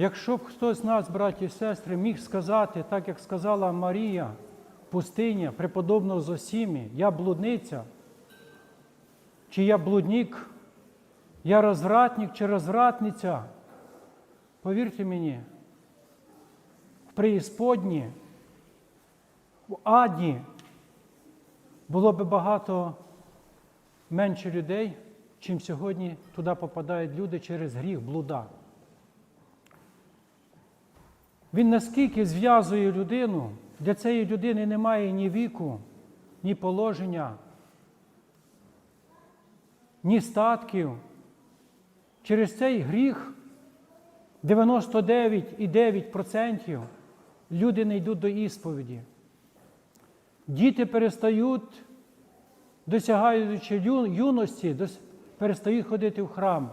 Якщо б хтось з нас, браті і сестри, міг сказати, так як сказала Марія, пустиня, преподобного Зосімі, я блудниця, чи я блудник, я розвратник чи розвратниця, повірте мені, в преісподні, в аді було би багато менше людей, чим сьогодні туди попадають люди через гріх блуда. Він наскільки зв'язує людину, для цієї людини немає ні віку, ні положення, ні статків. Через цей гріх 99,9% люди не йдуть до ісповіді. Діти перестають, досягаючи юності, перестають ходити в храм.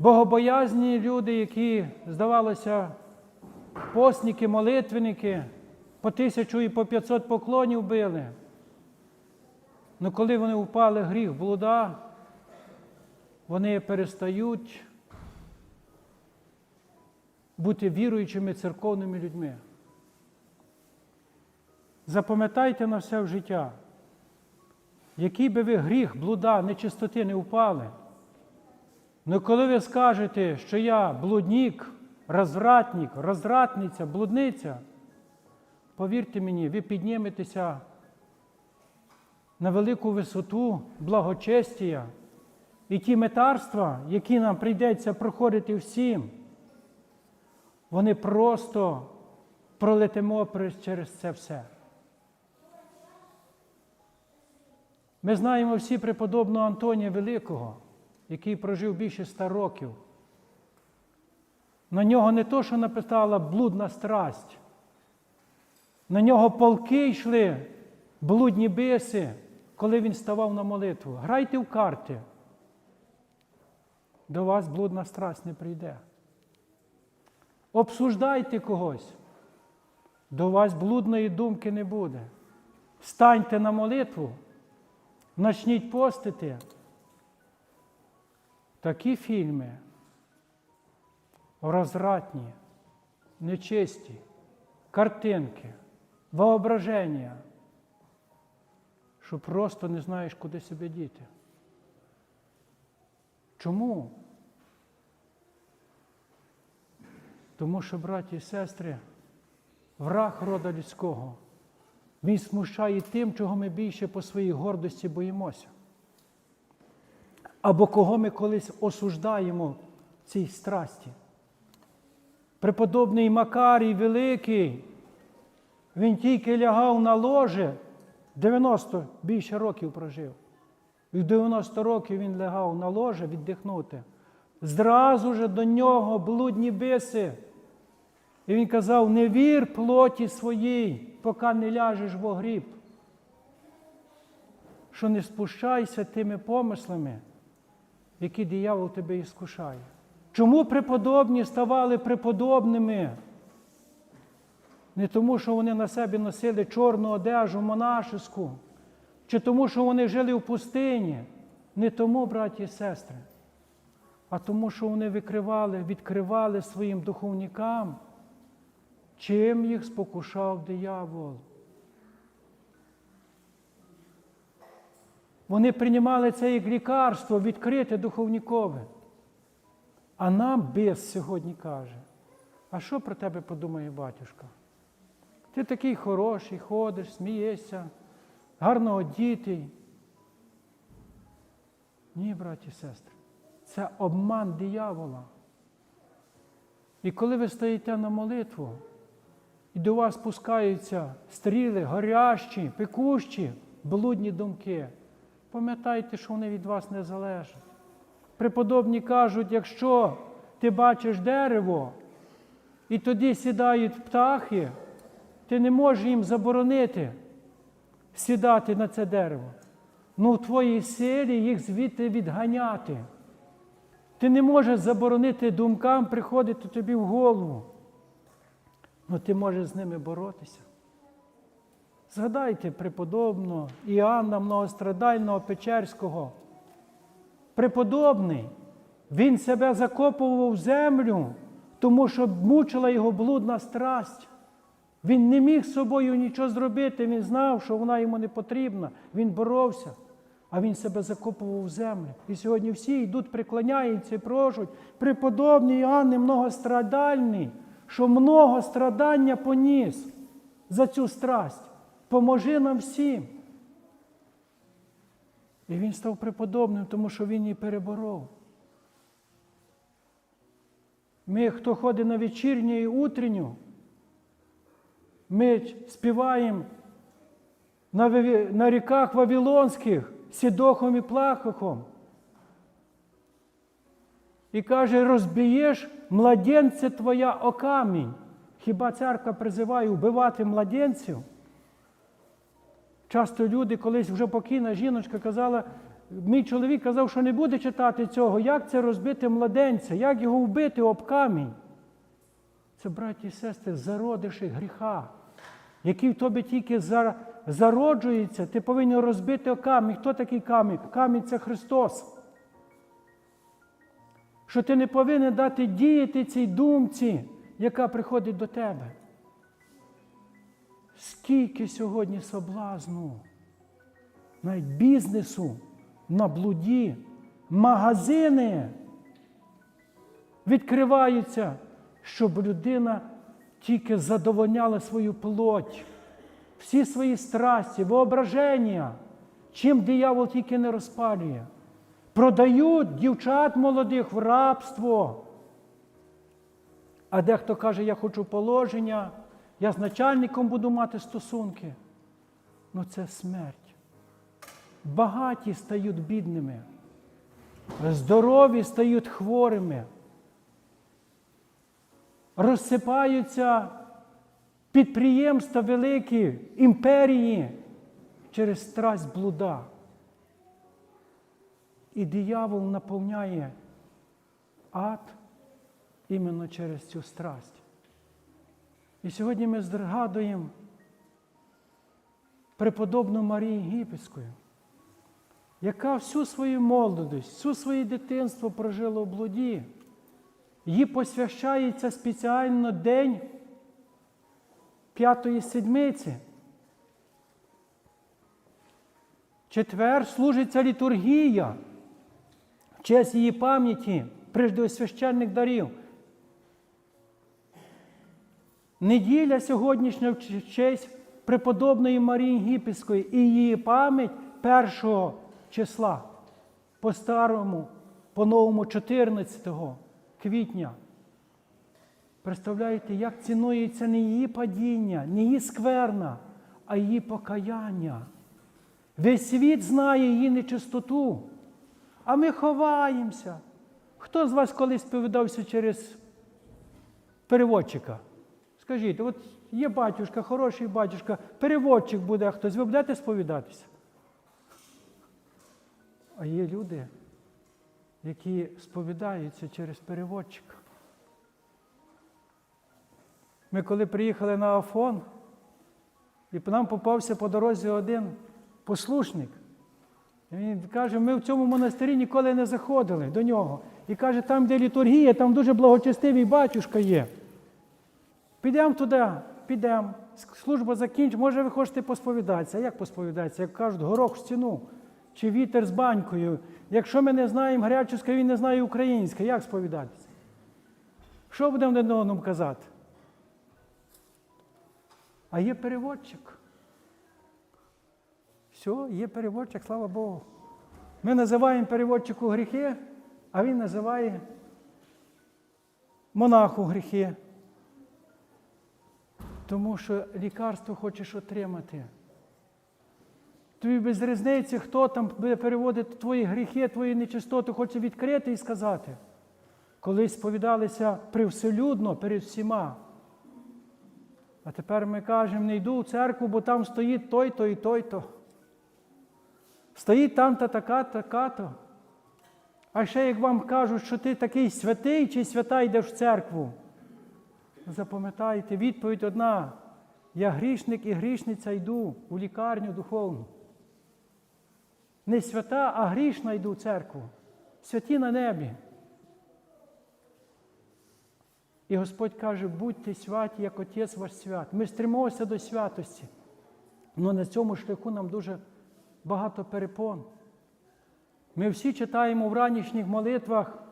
Богобоязні люди, які, здавалося, постники, молитвенники, по тисячу і по 500 поклонів били. Ну коли вони впали гріх блуда, вони перестають бути віруючими церковними людьми. Запам'ятайте на все в життя, який би ви гріх, блуда, нечистоти не впали. Ну коли ви скажете, що я блудник, розвратник, розвратниця, блудниця, повірте мені, ви підніметеся на велику висоту благочестія і ті метарства, які нам прийдеться проходити всім, вони просто пролетимо через це все. Ми знаємо всі преподобного Антонія Великого, який прожив більше ста років. На нього не то, що напитала блудна страсть, на нього полки йшли, блудні биси, коли він ставав на молитву. Грайте в карти. До вас блудна страсть не прийде. Обсуждайте когось. До вас блудної думки не буде. Станьте на молитву, почніть постити. Такі фільми розвратні, нечисті, картинки, воображення, що просто не знаєш, куди себе діти. Чому? Тому що, браті і сестри, враг рода людського, він смущає тим, чого ми більше по своїй гордості боїмося або кого ми колись осуждаємо в цій страсті. Преподобний Макарій Великий, він тільки лягав на ложе, 90 більше років прожив. І в 90 років він лягав на ложе віддихнути. Зразу же до нього блудні биси. І він казав: не вір плоті своїй, поки не ляжеш в огріб. Що не спущайся тими помислами, які диявол тебе іскушає. Чому преподобні ставали преподобними? Не тому, що вони на себе носили чорну одежу монашеську, чи тому, що вони жили в пустині. Не тому, браті і сестри, а тому, що вони викривали, відкривали своїм духовникам, чим їх спокушав диявол. Вони приймали це як лікарство, відкрите духовнікове. А нам бес сьогодні каже, а що про тебе подумає батюшка? Ти такий хороший, ходиш, смієшся, гарно одітий. Ні, браті і сестри, це обман диявола. І коли ви стоїте на молитву, і до вас спускаються стріли, горящі, пекущі, блудні думки, пам'ятайте, що вони від вас не залежать. Преподобні кажуть, якщо ти бачиш дерево, і тоді сідають птахи, ти не можеш їм заборонити сідати на це дерево. Ну, в твоїй силі їх звідти відганяти. Ти не можеш заборонити думкам приходити тобі в голову. Ну ти можеш з ними боротися. Згадайте преподобного Іоанна Многострадального Печерського. Преподобний, Він себе закопував в землю, тому що мучила його блудна страсть. Він не міг собою нічого зробити, він знав, що вона йому не потрібна. Він боровся, а він себе закопував в землю. І сьогодні всі йдуть, приклоняються і прошуть, преподобний Іоанне многострадальний, що много страдання поніс за цю страсть. Поможи нам всім. І він став преподобним, тому що він її переборов. Ми, хто ходить на вечірню і утренню, ми співаємо на, ріках Вавилонських Сідохом і Плахохом. І каже, розбієш младенця твоя о камінь. Хіба церква призиває вбивати младенців? Часто люди, колись вже покійна жіночка казала, мій чоловік казав, що не буде читати цього, як це розбити младенця, як його вбити об камінь. Це, браті і сестри, зародиші гріха, який в тобі тільки зар- зароджується, ти повинен розбити камінь. Хто такий камінь? Камінь це Христос. Що ти не повинен дати діяти цій думці, яка приходить до тебе. Скільки сьогодні соблазну, навіть бізнесу на блуді, магазини відкриваються, щоб людина тільки задовольняла свою плоть, всі свої страсті, воображення, чим диявол тільки не розпалює. Продають дівчат молодих в рабство. А дехто каже, я хочу положення, я з начальником буду мати стосунки. Ну це смерть. Багаті стають бідними, здорові стають хворими, розсипаються підприємства великі, імперії через страсть блуда. І диявол наповняє ад іменно через цю страсть. І сьогодні ми згадуємо преподобну Марію Єгипетську, яка всю свою молодість, всю своє дитинство прожила в блуді. Їй посвящається спеціально день п'ятої седмиці. Четвер служиться літургія в честь її пам'яті, преждеосвященних дарів. Неділя сьогоднішня в честь преподобної Марії Єгипетської і її пам'ять першого числа по старому, по новому 14 квітня. Представляєте, як цінується не її падіння, не її скверна, а її покаяння. Весь світ знає її нечистоту, а ми ховаємося. Хто з вас колись сповідався через переводчика? Скажіть, от є батюшка, хороший батюшка, переводчик буде хтось, ви будете сповідатися? А є люди, які сповідаються через переводчика. Ми коли приїхали на Афон, і нам попався по дорозі один послушник. І Він каже, ми в цьому монастирі ніколи не заходили до нього. І каже, там, де літургія, там дуже благочестивий батюшка є. Підемо туди, підемо. Служба закінчить, може, ви хочете посповідатися. Як посповідатися? Як кажуть, горох в стіну чи вітер з банькою. Якщо ми не знаємо греческої, він не знає української, як сповідатися? Що будемо один одному казати? А є переводчик. Все, є переводчик, слава Богу. Ми називаємо переводчику гріхи, а він називає монаху гріхи. Тому що лікарство хочеш отримати. Тобі без різниці, хто там буде переводити твої гріхи, твої нечистоти, хоче відкрити і сказати. Колись сповідалися привселюдно перед всіма. А тепер ми кажемо, не йду в церкву, бо там стоїть той-то і той-то. Стоїть там та така, така-то. А ще як вам кажуть, що ти такий святий чи свята йдеш в церкву запам'ятайте, відповідь одна. Я грішник і грішниця йду у лікарню духовну. Не свята, а грішна йду в церкву. Святі на небі. І Господь каже, будьте святі, як Отець ваш свят. Ми стремимося до святості. Але на цьому шляху нам дуже багато перепон. Ми всі читаємо в ранішніх молитвах.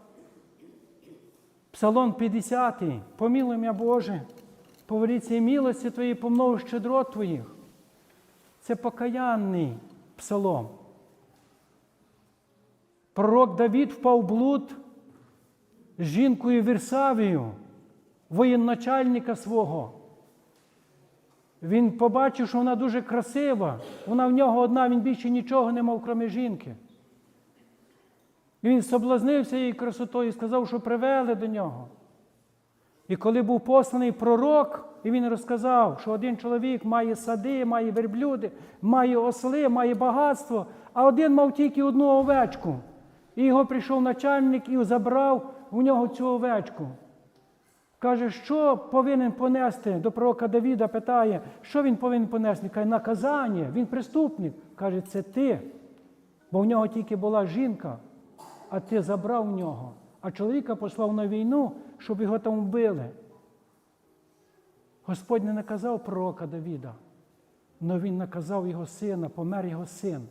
Псалом 50. Помилуй мене, Боже, по велиці милості Твоїй, помножу щедрот Твоїх. Це покаянний псалом. Пророк Давід впав в блуд з жінкою Вірсавією, воєначальника свого. Він побачив, що вона дуже красива, вона в нього одна, він більше нічого не мав, крім жінки. Він соблазнився її красотою і сказав, що привели до нього. І коли був посланий пророк, і він розказав, що один чоловік має сади, має верблюди, має осли, має багатство, а один мав тільки одну овечку. І його прийшов начальник і забрав у нього цю овечку. Каже, що повинен понести до пророка Давіда, питає, що він повинен понести? Каже, наказання, він преступник. Каже, це ти. Бо в нього тільки була жінка, а ти забрав в нього. А чоловіка послав на війну, щоб його там вбили. Господь не наказав пророка Давіда, але він наказав його сина, помер його син.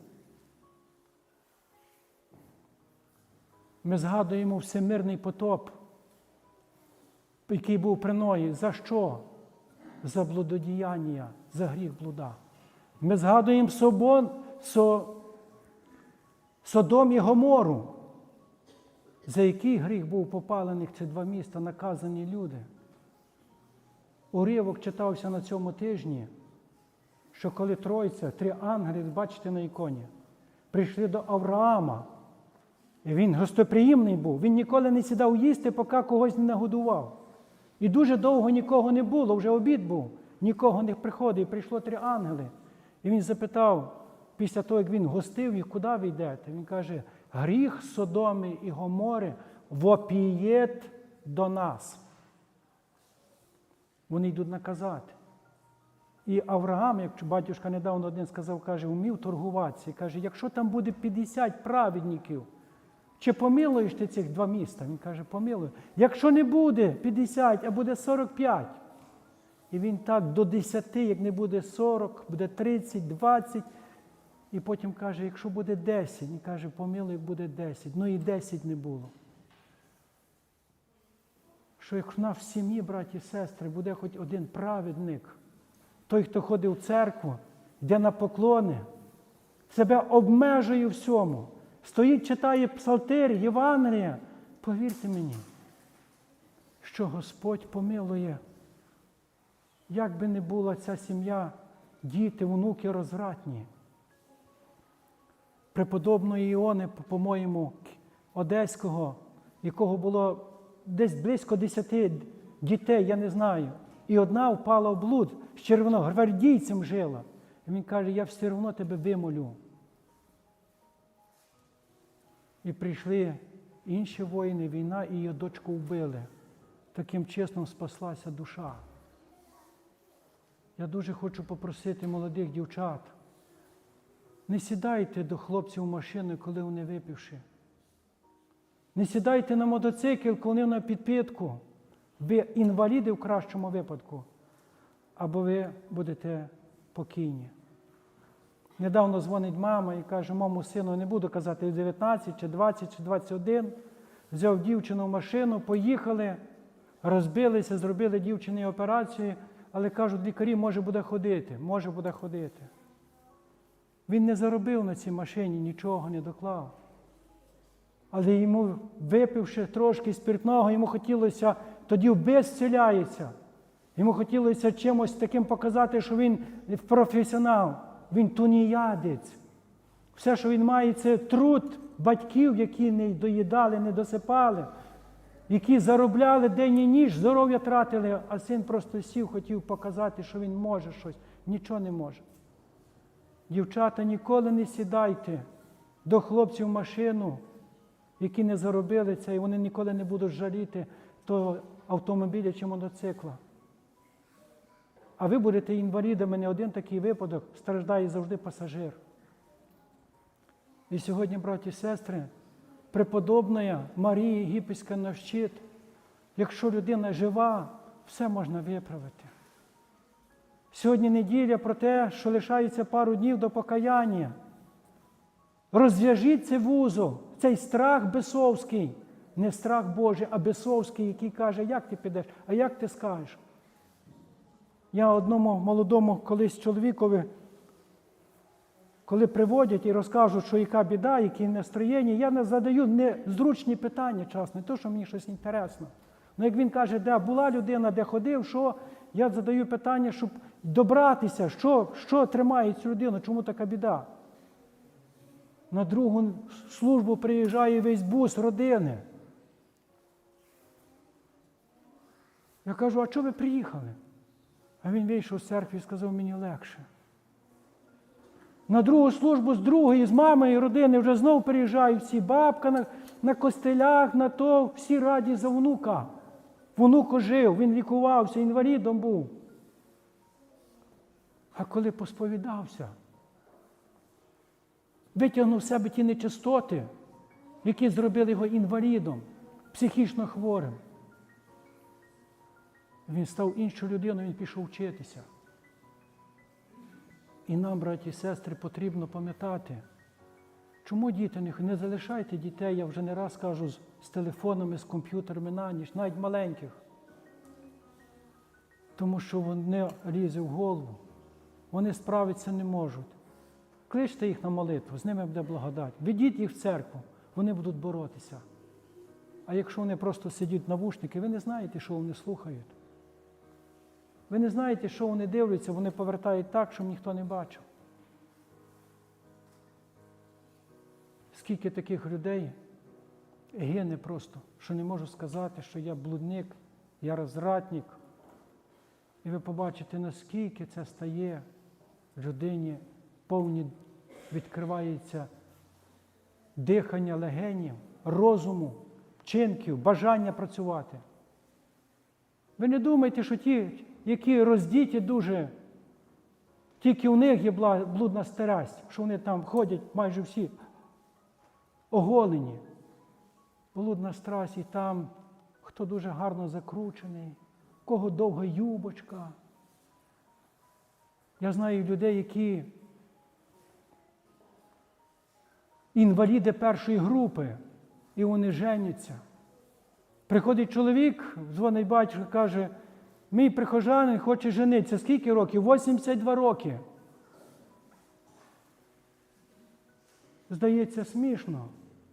Ми згадуємо всемирний потоп, який був при Ної. За що? За блудодіяння, за гріх блуда. Ми згадуємо Собон, Со, Содом і Гомору, за який гріх був попалених ці два міста, наказані люди. Уривок читався на цьому тижні, що коли Тройця, три ангели, бачите на іконі, прийшли до Авраама. І він гостоприємний був, він ніколи не сідав їсти, поки когось не нагодував. І дуже довго нікого не було, вже обід був, нікого не приходив. І прийшло три ангели. І він запитав, після того, як він гостив їх, куди ви йдете? Він каже: гріх Содоми і Гомори вопієт до нас. Вони йдуть наказати. І Авраам, як батюшка недавно один сказав, каже, вмів торгуватися. Каже, якщо там буде 50 праведників, чи помилуєш ти цих два міста? Він каже, помилую. Якщо не буде 50, а буде 45. І він так до 10, як не буде 40, буде 30, 20. І потім каже, якщо буде 10, він каже, помилуй, буде 10. Ну і 10 не було. Що якщо в нас в сім'ї, браті і сестри, буде хоч один праведник, той, хто ходить в церкву, йде на поклони, себе обмежує всьому, стоїть, читає псалтир, Євангелія, повірте мені, що Господь помилує, як би не була ця сім'я, діти, внуки розвратні. Преподобної Іони, по-моєму, Одеського, якого було десь близько десяти дітей, я не знаю. І одна впала в блуд, з червоногвардійцем жила. І він каже, я все одно тебе вимолю. І прийшли інші воїни, війна, і її дочку вбили. Таким чином спаслася душа. Я дуже хочу попросити молодих дівчат. Не сідайте до хлопців в машину, коли вони випивши. Не сідайте на мотоцикл, коли на підпитку. Ви інваліди в кращому випадку, або ви будете покійні. Недавно дзвонить мама і каже, маму сину, не буду казати 19, чи 20, чи 21. Взяв дівчину в машину, поїхали, розбилися, зробили дівчині операцію, але кажуть, лікарі може буде ходити, може буде ходити. Він не заробив на цій машині, нічого не доклав. Але йому, випивши трошки спиртного, йому хотілося тоді безціляється. Йому хотілося чимось таким показати, що він професіонал, він туніядець. Все, що він має, це труд батьків, які не доїдали, не досипали, які заробляли день і ніч, здоров'я тратили, а син просто сів, хотів показати, що він може щось, нічого не може. Дівчата, ніколи не сідайте до хлопців в машину, які не заробили це, і вони ніколи не будуть жаліти того автомобіля чи мотоцикла. А ви будете інвалідами, не один такий випадок, страждає завжди пасажир. І сьогодні, браті і сестри, преподобна Марія Єгипетська навчить, Якщо людина жива, все можна виправити. Сьогодні неділя про те, що лишається пару днів до покаяння. Розв'яжіть це вузол, цей страх бесовський, не страх Божий, а бесовський, який каже, як ти підеш, а як ти скажеш. Я одному молодому колись чоловікові, коли приводять і розкажуть, що яка біда, які настроєння, я не задаю незручні питання час, не то, що мені щось інтересно. Ну як він каже, де була людина, де ходив, що, я задаю питання, щоб добратися, що, що тримає цю людину, чому така біда. На другу службу приїжджає весь бус родини. Я кажу, а чого ви приїхали? А він вийшов з церкви і сказав, мені легше. На другу службу з другої, з мамою родини вже знову приїжджають всі бабка на, на костелях, на то, всі раді за внука. Внук ожив, він лікувався, інвалідом був. А коли посповідався, витягнув з себе ті нечистоти, які зробили його інвалідом, психічно хворим. Він став іншою людиною, він пішов вчитися. І нам, браті і сестри, потрібно пам'ятати, чому діти не, залишайте дітей, я вже не раз кажу, з телефонами, з комп'ютерами на ніч, навіть маленьких. Тому що вони лізе в голову, вони справитися не можуть. Кличте їх на молитву, з ними буде благодать. Ведіть їх в церкву, вони будуть боротися. А якщо вони просто сидять навушники, ви не знаєте, що вони слухають. Ви не знаєте, що вони дивляться, вони повертають так, щоб ніхто не бачив. Скільки таких людей гине просто, що не можу сказати, що я блудник, я розвратник. І ви побачите, наскільки це стає людині, повні відкривається дихання легенів, розуму, вчинків, бажання працювати. Ви не думайте, що ті, які роздіті дуже, тільки у них є блудна старасть, що вони там ходять майже всі оголені. Блудна страсть і там, хто дуже гарно закручений, кого довга юбочка. Я знаю людей, які інваліди першої групи, і вони женяться. Приходить чоловік, дзвонить батько, каже, мій прихожанин хоче женитися. Скільки років? 82 роки. Здається, смішно,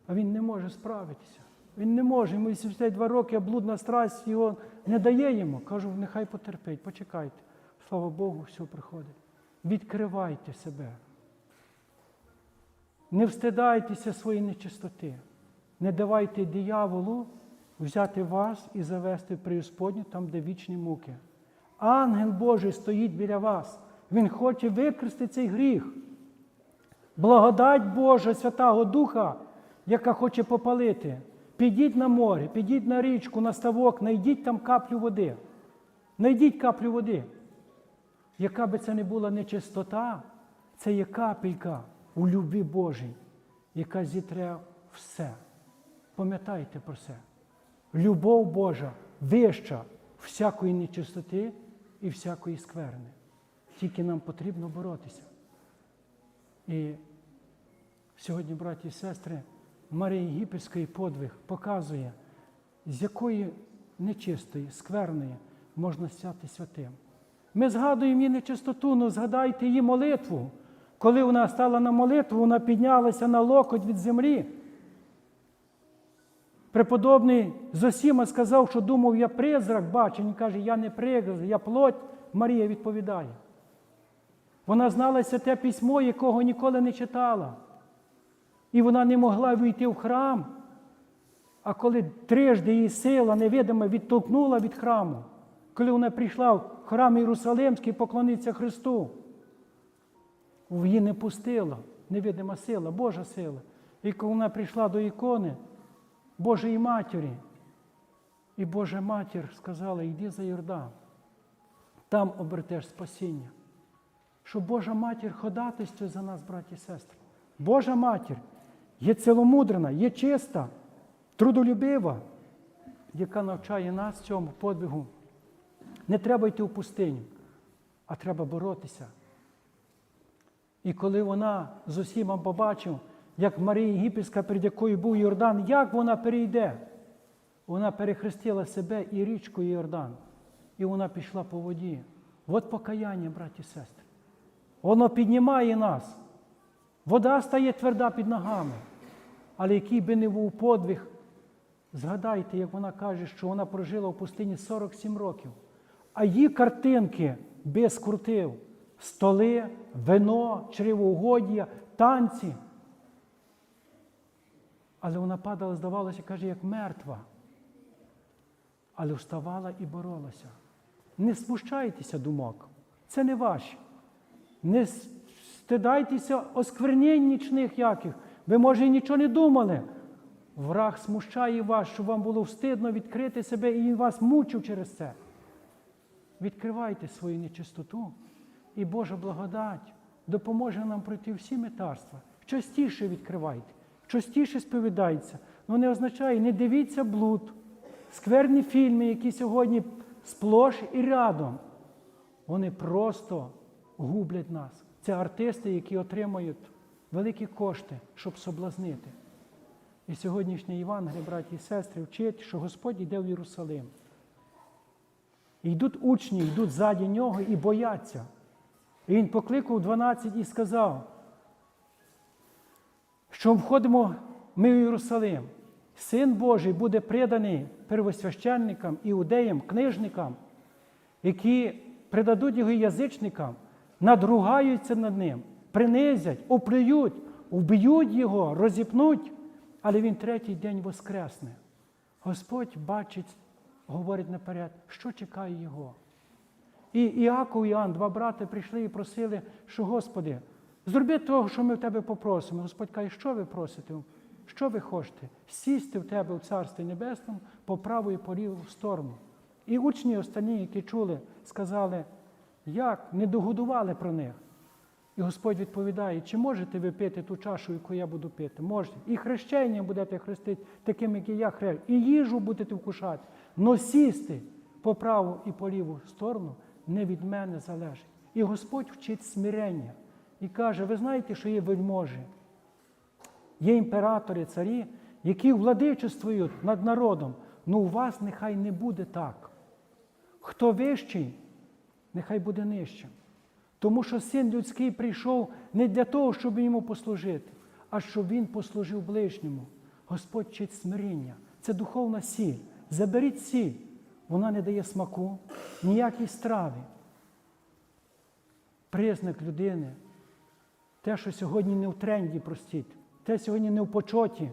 а він не може справитися. Він не може, йому 82 роки, а блудна страсть його не дає йому. Кажу, нехай потерпить, почекайте. Слава Богу, все приходить. Відкривайте себе. Не встидайтеся своєї нечистоти. Не давайте дияволу взяти вас і завести в преісподню, там, де вічні муки. Ангел Божий стоїть біля вас. Він хоче викрести цей гріх. Благодать Божа Святого Духа, яка хоче попалити. Підіть на море, підіть на річку, на ставок, знайдіть там каплю води. Найдіть каплю води. Яка би це не була нечистота, це є капелька у любві Божій, яка зітре все. Пам'ятайте про це. Любов Божа вища всякої нечистоти і всякої скверни. Тільки нам потрібно боротися. І сьогодні, браті і сестри, Марія Єгипетський подвиг показує, з якої нечистої, скверної можна стати святим. Ми згадуємо її нечистоту, але згадайте її молитву. Коли вона стала на молитву, вона піднялася на локоть від землі. Преподобний Зосіма сказав, що думав, я призрак бачу. Він каже, я не призрак, я плоть. Марія відповідає. Вона знала те письмо, якого ніколи не читала. І вона не могла війти в храм. А коли трижди її сила невидима відтолкнула від храму, коли вона прийшла в храм Єрусалимський поклонитися Христу, її не пустила невидима сила, Божа сила. І коли вона прийшла до ікони Божої Матері, і Божа Матір сказала, йди за Йордан, там обретеш спасіння. Що Божа Матір ходатайствує за нас, браті і сестри. Божа Матір є ціломудрена, є чиста, трудолюбива. яка навчає нас цьому подвигу. Не треба йти в пустиню, а треба боротися. І коли вона з усіма побачив, як Марія Єгипетська, перед якою був Йордан, як вона перейде? Вона перехрестила себе і річку Йордан. І вона пішла по воді. От покаяння, браті і сестри. Воно піднімає нас. Вода стає тверда під ногами. Але який би не був подвиг, згадайте, як вона каже, що вона прожила в пустині 47 років, а її картинки би скрутив столи, вино, чревоугоддя, танці. Але вона падала, здавалося, каже, як мертва. Але вставала і боролася. Не спущайтеся думок. Це не ваші. Не стидайтеся осквернень нічних яких. Ви, може, і нічого не думали. Враг смущає вас, щоб вам було встидно відкрити себе, і він вас мучив через це. Відкривайте свою нечистоту, і Божа благодать допоможе нам пройти всі метарства. Частіше відкривайте, частіше сповідайте. Ну не означає, не дивіться блуд, скверні фільми, які сьогодні сплош і рядом. Вони просто гублять нас. Це артисти, які отримують великі кошти, щоб соблазнити. І сьогоднішній Євангеліє, браті і сестри, вчить, що Господь йде в Єрусалим. І йдуть учні, йдуть ззаді нього і бояться. І він покликав 12 і сказав, що входимо ми в Єрусалим. Син Божий буде приданий первосвященникам, іудеям, книжникам, які придадуть його язичникам, надругаються над ним, принизять, оплюють, вб'ють його, розіпнуть, але він третій день воскресне. Господь бачить, говорить наперед, що чекає його. І Іаков і Іоанн, два брати, прийшли і просили, що Господи, зроби того, що ми в тебе попросимо. Господь каже, що ви просите? Що ви хочете? Сісти в тебе в Царстві Небесному по праву і по ліву сторону. І учні останні, які чули, сказали, як не догодували про них. І Господь відповідає, чи можете ви пити ту чашу, яку я буду пити? Можете. І хрещення будете хрестити, таким, як і я хрещу, і їжу будете вкушати. Но сісти по праву і по ліву сторону не від мене залежить. І Господь вчить смирення і каже: ви знаєте, що є вельможі, є імператори, царі, які владичествують над народом. Ну у вас нехай не буде так. Хто вищий, нехай буде нижчим. Тому що син людський прийшов не для того, щоб йому послужити, а щоб він послужив ближньому. Господь вчить смиріння. Це духовна сіль. Заберіть сіль. Вона не дає смаку, ніякій страві. Признак людини. Те, що сьогодні не в тренді простіть, те сьогодні не в почоті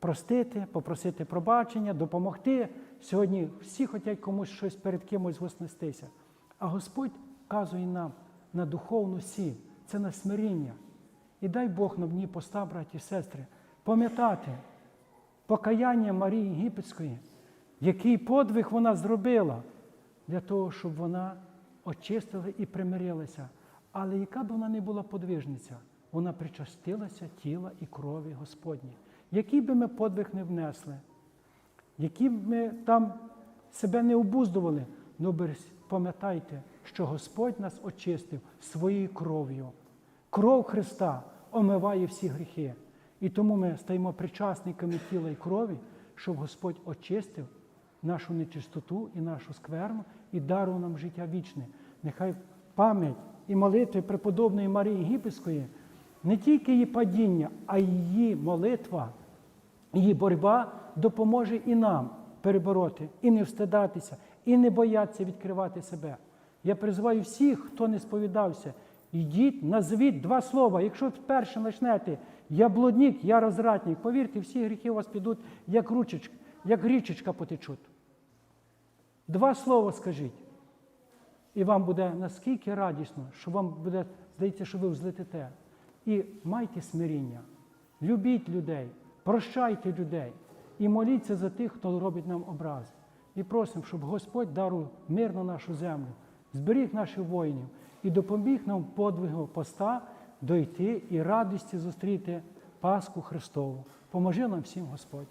простити, попросити пробачення, допомогти. Сьогодні всі хочуть комусь щось перед кимось вознестися. А Господь вказує нам на духовну сіль, це на смиріння. І дай Бог нам дні поста, браті і сестри, пам'ятати покаяння Марії Єгипетської, який подвиг вона зробила для того, щоб вона очистила і примирилася. Але яка б вона не була подвижниця, вона причастилася тіла і крові Господні. Який би ми подвиг не внесли, які б ми там себе не обуздували, ну пам'ятайте, що Господь нас очистив своєю кров'ю. Кров Христа омиває всі гріхи. І тому ми стаємо причасниками тіла і крові, щоб Господь очистив нашу нечистоту і нашу скверну і дарував нам життя вічне. Нехай пам'ять і молитви преподобної Марії Єгипетської не тільки її падіння, а й її молитва, її боротьба допоможе і нам перебороти, і не встидатися, і не боятися відкривати себе. Я призиваю всіх, хто не сповідався, йдіть, назвіть два слова. Якщо вперше почнете, я блудник, я розрадник, повірте, всі гріхи у вас підуть, як ручечка, як річечка потечуть. Два слова скажіть. І вам буде наскільки радісно, що вам буде, здається, що ви взлетите. І майте смиріння, любіть людей, прощайте людей і моліться за тих, хто робить нам образи. І просимо, щоб Господь дарував мир на нашу землю, зберіг наших воїнів і допоміг нам подвигу поста дойти і радості зустріти Пасху Христову. Поможи нам всім Господь.